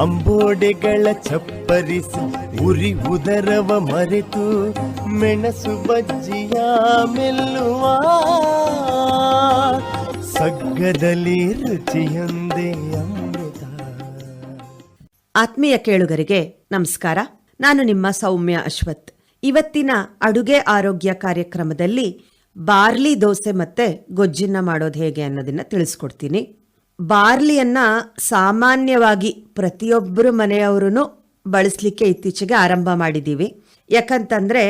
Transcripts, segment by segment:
ಅಂಬೋಡೆಗಳ ಚಪ್ಪರಿಸಿ ಉರಿ ಉದರವ ಮರೆತು ಮೆಣಸು ಬಜ್ಜಿಯ ಮೆಲ್ಲುವ ಸಗ್ಗದಲ್ಲಿ ರುಚಿಯೊಂದೇ ಅಮೃತ. ಆತ್ಮೀಯ ಕೇಳುಗರಿಗೆ ನಮಸ್ಕಾರ. ನಾನು ನಿಮ್ಮ ಸೌಮ್ಯ ಅಶ್ವಥ್. ಇವತ್ತಿನ ಅಡುಗೆ ಆರೋಗ್ಯ ಕಾರ್ಯಕ್ರಮದಲ್ಲಿ ಬಾರ್ಲಿ ದೋಸೆ ಮತ್ತೆ ಗೊಜ್ಜಿನ ಮಾಡೋದು ಹೇಗೆ ಅನ್ನೋದನ್ನ ತಿಳಿಸ್ಕೊಡ್ತೀನಿ. ಬಾರ್ಲಿಯನ್ನ ಸಾಮಾನ್ಯವಾಗಿ ಪ್ರತಿಯೊಬ್ಬರು ಮನೆಯವರು ಬಳಸಲಿಕ್ಕೆ ಇತ್ತೀಚೆಗೆ ಆರಂಭ ಮಾಡಿದ್ದೀವಿ ಯಾಕಂತಂದ್ರೆ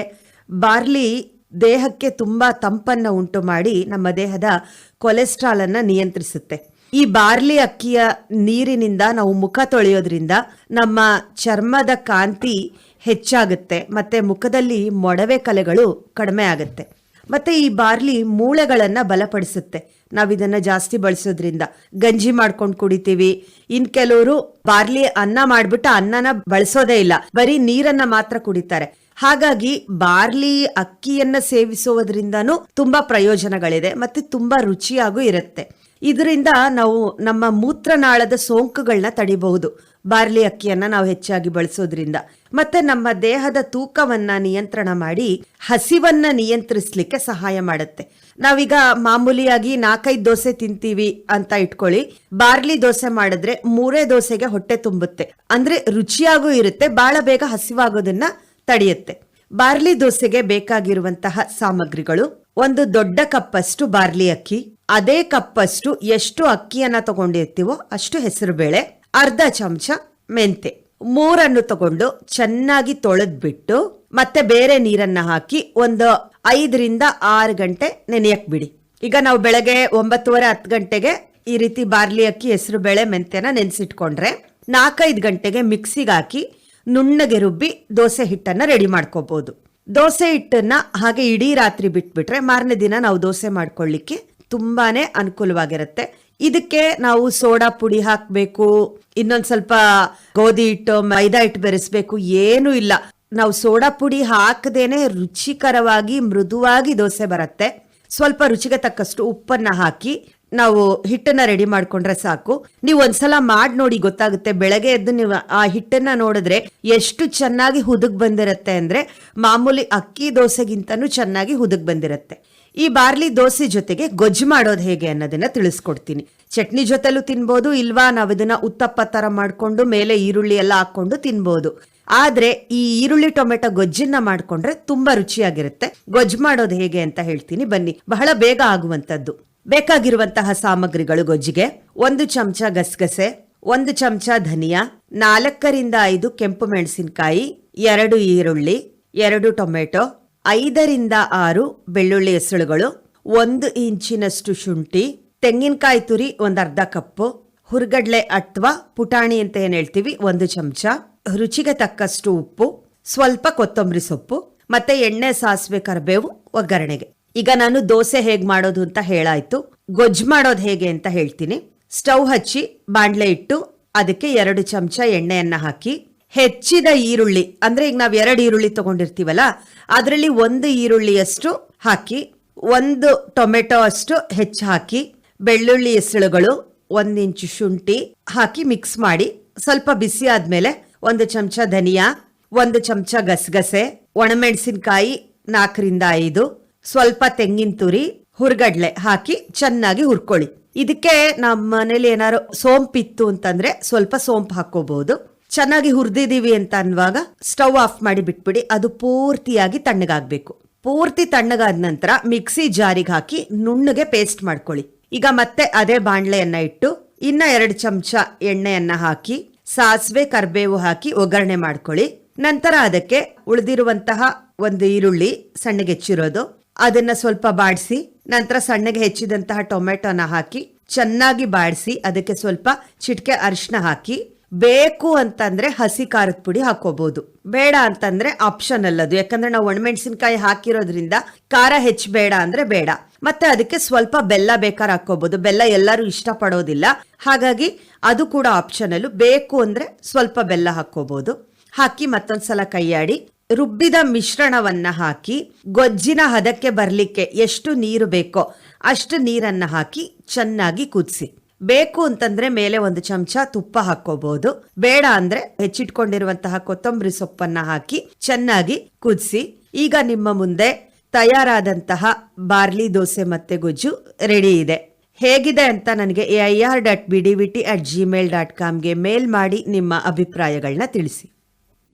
ಬಾರ್ಲಿ ದೇಹಕ್ಕೆ ತುಂಬಾ ತಂಪನ್ನ ಉಂಟು ಮಾಡಿ ನಮ್ಮ ದೇಹದ ಕೊಲೆಸ್ಟ್ರಾಲನ್ನು ನಿಯಂತ್ರಿಸುತ್ತೆ. ಈ ಬಾರ್ಲಿ ಅಕ್ಕಿಯ ನೀರಿನಿಂದ ನಾವು ಮುಖ ತೊಳೆಯೋದ್ರಿಂದ ನಮ್ಮ ಚರ್ಮದ ಕಾಂತಿ ಹೆಚ್ಚಾಗುತ್ತೆ, ಮತ್ತೆ ಮುಖದಲ್ಲಿ ಮೊಡವೆ ಕಲೆಗಳು ಕಡಿಮೆ ಆಗುತ್ತೆ. ಮತ್ತೆ ಈ ಬಾರ್ಲಿ ಮೂಳೆಗಳನ್ನ ಬಲಪಡಿಸುತ್ತೆ. ಇದನ್ನ ಜಾಸ್ತಿ ಬಳಸೋದ್ರಿಂದ. ಗಂಜಿ ಮಾಡ್ಕೊಂಡು ಕುಡಿತೀವಿ. ಇನ್ ಕೆಲವರು ಬಾರ್ಲಿ ಅನ್ನ ಮಾಡ್ಬಿಟ್ಟು ಅನ್ನನ ಬಳಸೋದೇ ಇಲ್ಲ. ಬರೀ ನೀರನ್ನ ಮಾತ್ರ ಕುಡಿತಾರೆ. ಹಾಗಾಗಿ ಬಾರ್ಲಿ ಅಕ್ಕಿಯನ್ನ ಸೇವಿಸುವುದರಿಂದನೂ ತುಂಬಾ ಪ್ರಯೋಜನಗಳಿದೆ. ಮತ್ತೆ ತುಂಬಾ ರುಚಿಯಾಗೂ ಇರುತ್ತೆ. ಇದರಿಂದ ನಾವು ನಮ್ಮ ಮೂತ್ರನಾಳದ ಸೋಂಕುಗಳನ್ನ ತಡಿಬಹುದು. ಬಾರ್ಲಿ ಅಕ್ಕಿಯನ್ನ ನಾವು ಹೆಚ್ಚಾಗಿ ಬಳಸೋದ್ರಿಂದ. ಮತ್ತೆ ನಮ್ಮ ದೇಹದ ತೂಕವನ್ನ ನಿಯಂತ್ರಣ ಮಾಡಿ ಹಸಿವನ್ನ ನಿಯಂತ್ರಿಸ್ಲಿಕ್ಕೆ ಸಹಾಯ ಮಾಡುತ್ತೆ. ನಾವೀಗ ಮಾಮೂಲಿಯಾಗಿ ನಾಲ್ಕೈದು ದೋಸೆ ತಿಂತೀವಿ ಅಂತ ಇಟ್ಕೊಳ್ಳಿ. ಬಾರ್ಲಿ ದೋಸೆ ಮಾಡಿದ್ರೆ ಮೂರೇ ದೋಸೆಗೆ ಹೊಟ್ಟೆ ತುಂಬುತ್ತೆ. ಅಂದ್ರೆ ರುಚಿಯಾಗೂ ಇರುತ್ತೆ ಬಹಳ ಬೇಗ ಹಸಿವಾಗೋದನ್ನ ತಡೆಯುತ್ತೆ. ಬಾರ್ಲಿ ದೋಸೆಗೆ ಬೇಕಾಗಿರುವಂತಹ ಸಾಮಗ್ರಿಗಳು. ಒಂದು ದೊಡ್ಡ ಕಪ್ಪಷ್ಟು ಬಾರ್ಲಿ ಅಕ್ಕಿ ಅದೇ ಕಪ್ಪಷ್ಟು ಎಷ್ಟು ಅಕ್ಕಿಯನ್ನ ತಗೊಂಡಿರ್ತೀವೋ ಅಷ್ಟು ಹೆಸರುಬೇಳೆ ಅರ್ಧ ಚಮಚ ಮೆಂತೆ. ಮೂರನ್ನು ತಗೊಂಡು ಚೆನ್ನಾಗಿ ತೊಳೆದ್ಬಿಟ್ಟು ಮತ್ತೆ ಬೇರೆ ನೀರನ್ನ ಹಾಕಿ ಒಂದು ಐದರಿಂದ ಆರು ಗಂಟೆ ನೆನೆಯಕ್ ಬಿಡಿ ಈಗ ನಾವು ಬೆಳಗ್ಗೆ ಒಂಬತ್ತುವರೆ ಹತ್ತು ಗಂಟೆಗೆ ಈ ರೀತಿ ಬಾರ್ಲಿ ಅಕ್ಕಿ, ಹೆಸರು ಬೇಳೆ ಮೆಂತೆನ ನೆನೆಸಿಟ್ಕೊಂಡ್ರೆ ನಾಲ್ಕೈದು ಗಂಟೆಗೆ ಮಿಕ್ಸಿಗೆ ಹಾಕಿ ನುಣ್ಣಗೆ ರುಬ್ಬಿ ದೋಸೆ ಹಿಟ್ಟನ್ನ ರೆಡಿ ಮಾಡ್ಕೋಬಹುದು ದೋಸೆ ಹಿಟ್ಟನ್ನ ಹಾಗೆ ಇಡೀ ರಾತ್ರಿ ಬಿಟ್ಬಿಟ್ರೆ ಮಾರನೇ ದಿನ ನಾವು ದೋಸೆ ಮಾಡ್ಕೊಳ್ಳಿಕ್ಕೆ ತುಂಬಾನೇ ಅನುಕೂಲವಾಗಿರುತ್ತೆ. ಇದಕ್ಕೆ ನಾವು ಸೋಡಾ ಪುಡಿ ಹಾಕಬೇಕು, ಇನ್ನೊಂದ್ ಸ್ವಲ್ಪ ಗೋಧಿ ಹಿಟ್ಟು, ಮೈದಾ ಹಿಟ್ಟು ಬೆರೆಸ್ಬೇಕು, ಏನು ಇಲ್ಲ. ನಾವು ಸೋಡಾ ಪುಡಿ ಹಾಕದೇನೆ ರುಚಿಕರವಾಗಿ ಮೃದುವಾಗಿ ದೋಸೆ ಬರುತ್ತೆ. ಸ್ವಲ್ಪ ರುಚಿಗೆ ತಕ್ಕಷ್ಟು ಉಪ್ಪನ್ನ ಹಾಕಿ ನಾವು ಹಿಟ್ಟನ್ನ ರೆಡಿ ಮಾಡ್ಕೊಂಡ್ರೆ ಸಾಕು. ನೀವು ಒಂದ್ಸಲ ಮಾಡಿ ನೋಡಿ ಗೊತ್ತಾಗುತ್ತೆ. ಬೆಳಗ್ಗೆ ಎದ್ದು ನೀವು ಆ ಹಿಟ್ಟನ್ನ ನೋಡಿದ್ರೆ ಎಷ್ಟು ಚೆನ್ನಾಗಿ ಹುದುಗ್ ಬಂದಿರತ್ತೆ ಅಂದ್ರೆ ಮಾಮೂಲಿ ಅಕ್ಕಿ ದೋಸೆಗಿಂತನೂ ಚೆನ್ನಾಗಿ ಹುದುಗ್ ಬಂದಿರತ್ತೆ. ಈ ಬಾರ್ಲಿ ದೋಸೆ ಜೊತೆಗೆ ಗೊಜ್ಜು ಮಾಡೋದು ಹೇಗೆ ಅನ್ನೋದನ್ನ ತಿಳಿಸ್ಕೊಡ್ತೀನಿ. ಚಟ್ನಿ ಜೊತೆಲೂ ತಿನ್ಬೋದು, ಇಲ್ವಾ ನಾವು ಇದನ್ನ ಉತ್ತಪ್ಪ ತರ ಮಾಡ್ಕೊಂಡು ಮೇಲೆ ಈರುಳ್ಳಿ ಎಲ್ಲ ಹಾಕೊಂಡು ತಿನ್ಬೋದು. ಆದ್ರೆ ಈ ಈರುಳ್ಳಿ ಟೊಮೆಟೊ ಗೊಜ್ಜನ್ನ ಮಾಡ್ಕೊಂಡ್ರೆ ತುಂಬಾ ರುಚಿಯಾಗಿರುತ್ತೆ. ಗೊಜ್ಜು ಮಾಡೋದು ಹೇಗೆ ಅಂತ ಹೇಳ್ತೀನಿ. ಬನ್ನಿ. ಬಹಳ ಬೇಗ ಆಗುವಂತದ್ದು ಬೇಕಾಗಿರುವಂತಹ ಸಾಮಗ್ರಿಗಳು ಗೊಜ್ಜಿಗೆ, ಒಂದು ಚಮಚ ಗಸಗಸೆ, ಒಂದು ಚಮಚ ಧನಿಯಾ, ನಾಲ್ಕರಿಂದ ಐದು ಕೆಂಪು ಮೆಣಸಿನಕಾಯಿ, ಎರಡು ಈರುಳ್ಳಿ, ಎರಡು ಟೊಮೆಟೊ, ಐದರಿಂದ ಆರು ಬೆಳ್ಳುಳ್ಳಿ ಹೆಸಳುಗಳು ಒಂದು ಇಂಚಿನಷ್ಟು ಶುಂಠಿ, ತೆಂಗಿನಕಾಯಿ ತುರಿ ಒಂದು ಅರ್ಧ ಕಪ್ಪು, ಹುರ್ಗಡ್ಲೆ ಅಥವಾ ಪುಟಾಣಿ ಅಂತ ಏನ್ ಹೇಳ್ತೀವಿ, ಒಂದು ಚಮಚ, ರುಚಿಗೆ ತಕ್ಕಷ್ಟು ಉಪ್ಪು, ಸ್ವಲ್ಪ ಕೊತ್ತಂಬರಿ ಸೊಪ್ಪು, ಮತ್ತೆ ಎಣ್ಣೆ, ಸಾಸಿವೆ, ಕರಿಬೇವು ಒಗ್ಗರಣೆಗೆ. ಈಗ ನಾನು ದೋಸೆ ಹೇಗೆ ಮಾಡೋದು ಅಂತ ಹೇಳಾಯ್ತು. ಗೊಜ್ಜು ಮಾಡೋದು ಹೇಗೆ ಅಂತ ಹೇಳ್ತೀನಿ. ಸ್ಟವ್ ಹಚ್ಚಿ ಬಾಣಲೆ ಇಟ್ಟು ಅದಕ್ಕೆ ಎರಡು ಚಮಚ ಎಣ್ಣೆಯನ್ನ ಹಾಕಿ. ಹೆಚ್ಚಿದ ಈರುಳ್ಳಿ, ಅಂದ್ರೆ ಈಗ ನಾವ್ ಎರಡು ಈರುಳ್ಳಿ ತಗೊಂಡಿರ್ತೀವಲ್ಲ, ಅದರಲ್ಲಿ ಒಂದು ಈರುಳ್ಳಿಯಷ್ಟು ಹಾಕಿ, ಒಂದು ಟೊಮೆಟೊ ಅಷ್ಟು ಹೆಚ್ಚು ಹಾಕಿ, ಬೆಳ್ಳುಳ್ಳಿ ಎಸಳುಗಳು ಒಂದ್ ಇಂಚು ಶುಂಠಿ ಹಾಕಿ ಮಿಕ್ಸ್ ಮಾಡಿ, ಸ್ವಲ್ಪ ಬಿಸಿ ಆದ್ಮೇಲೆ ಒಂದು ಚಮಚ ಧನಿಯಾ, ಒಂದು ಚಮಚ ಗಸಗಸೆ, ಒಣಮೆಣಸಿನಕಾಯಿ ನಾಲ್ಕರಿಂದ ಐದು ಸ್ವಲ್ಪ ತೆಂಗಿನ ತುರಿ, ಹುರ್ಗಡ್ಲೆ ಹಾಕಿ ಚೆನ್ನಾಗಿ ಹುರ್ಕೊಳ್ಳಿ. ಇದಕ್ಕೆ ನಮ್ಮ ಮನೇಲಿ ಏನಾದ್ರು ಸೋಂಪಿತ್ತು ಅಂತಂದ್ರೆ ಸ್ವಲ್ಪ ಸೋಂಪು ಹಾಕೋಬಹುದು ಚೆನ್ನಾಗಿ ಹುರಿದಿದ್ದೀವಿ ಅಂತ ಅನ್ವಾಗ ಸ್ಟವ್ ಆಫ್ ಮಾಡಿ ಬಿಟ್ಬಿಡಿ, ಅದು ಪೂರ್ತಿಯಾಗಿ ತಣ್ಣಗಾಗಬೇಕು. ಪೂರ್ತಿ ತಣ್ಣಗಾದ ನಂತರ ಮಿಕ್ಸಿ ಜಾರಿಗೆ ಹಾಕಿ ನುಣ್ಣಗೆ ಪೇಸ್ಟ್ ಮಾಡ್ಕೊಳ್ಳಿ. ಈಗ ಮತ್ತೆ ಅದೇ ಬಾಣ್ಲೆಯನ್ನ ಇಟ್ಟು ಇನ್ನ ಎರಡು ಚಮಚ ಎಣ್ಣೆಯನ್ನ ಹಾಕಿ, ಸಾಸಿವೆ, ಕರ್ಬೇವು ಹಾಕಿ ಒಗ್ಗರಣೆ ಮಾಡ್ಕೊಳ್ಳಿ. ನಂತರ ಅದಕ್ಕೆ ಉಳಿದಿರುವಂತಹ ಒಂದು ಈರುಳ್ಳಿ ಸಣ್ಣಗೆ ಹೆಚ್ಚಿರೋದು ಅದನ್ನ ಸ್ವಲ್ಪ ಬಾಡಿಸಿ, ನಂತರ ಸಣ್ಣಗೆ ಹೆಚ್ಚಿದಂತಹ ಟೊಮೆಟೊನ ಹಾಕಿ, ಚೆನ್ನಾಗಿ ಬಾಡಿಸಿ, ಅದಕ್ಕೆ ಸ್ವಲ್ಪ ಚಿಟಿಕೆ ಅರಿಶಿನ ಹಾಕಿ, ಬೇಕು ಅಂತಂದ್ರೆ ಹಸಿ ಖಾರದ ಪುಡಿ ಹಾಕೋಬಹುದು ಬೇಡ ಅಂತಂದ್ರೆ ಆಪ್ಷನ್ ಅಲ್ಲದು ಯಾಕಂದ್ರೆ ನಾವು ಒಣಮೆಣಸಿನಕಾಯಿ ಹಾಕಿರೋದ್ರಿಂದ ಖಾರ ಹೆಚ್ಚು ಬೇಡ ಅಂದ್ರೆ ಬೇಡ. ಮತ್ತೆ ಅದಕ್ಕೆ ಸ್ವಲ್ಪ ಬೆಲ್ಲ ಬೇಕಾದ್ರೆ ಹಾಕೋಬಹುದು ಬೆಲ್ಲ ಎಲ್ಲರೂ ಇಷ್ಟಪಡೋದಿಲ್ಲ. ಹಾಗಾಗಿ ಅದು ಕೂಡ ಆಪ್ಷನಲ್ ಬೇಕು ಅಂದ್ರೆ ಸ್ವಲ್ಪ ಬೆಲ್ಲ ಹಾಕೋಬಹುದು ಹಾಕಿ ಮತ್ತೊಂದ್ಸಲ ಕೈಯಾಡಿ. ರುಬ್ಬಿದ ಮಿಶ್ರಣವನ್ನ ಹಾಕಿ, ಗೊಜ್ಜಿನ ಹದಕ್ಕೆ ಬರ್ಲಿಕ್ಕೆ ಎಷ್ಟು ನೀರು ಬೇಕೋ ಅಷ್ಟು ನೀರನ್ನ ಹಾಕಿ ಚೆನ್ನಾಗಿ ಕುದಿಸಿ. ಬೇಕು ಅಂತಂದ್ರೆ ಮೇಲೆ ಒಂದು ಚಮಚ ತುಪ್ಪ ಹಾಕೋಬಹುದು ಬೇಡ ಅಂದ್ರೆ ಹೆಚ್ಚಿಟ್ಕೊಂಡಿರುವಂತಹ ಕೊತ್ತಂಬರಿ ಸೊಪ್ಪನ್ನ ಹಾಕಿ ಚೆನ್ನಾಗಿ ಕುದಿಸಿ. ಈಗ ನಿಮ್ಮ ಮುಂದೆ ತಯಾರಾದಂತಹ ಬಾರ್ಲಿ ದೋಸೆ ಮತ್ತೆ ಗೊಜ್ಜು ರೆಡಿ ಇದೆ. ಹೇಗಿದೆ ಅಂತ ನನಗೆ A I R dot B D V T at Gmail dot ಕಾಮ್ಗೆ mail ಮಾಡಿ ನಿಮ್ಮ ಅಭಿಪ್ರಾಯಗಳನ್ನ ತಿಳಿಸಿ.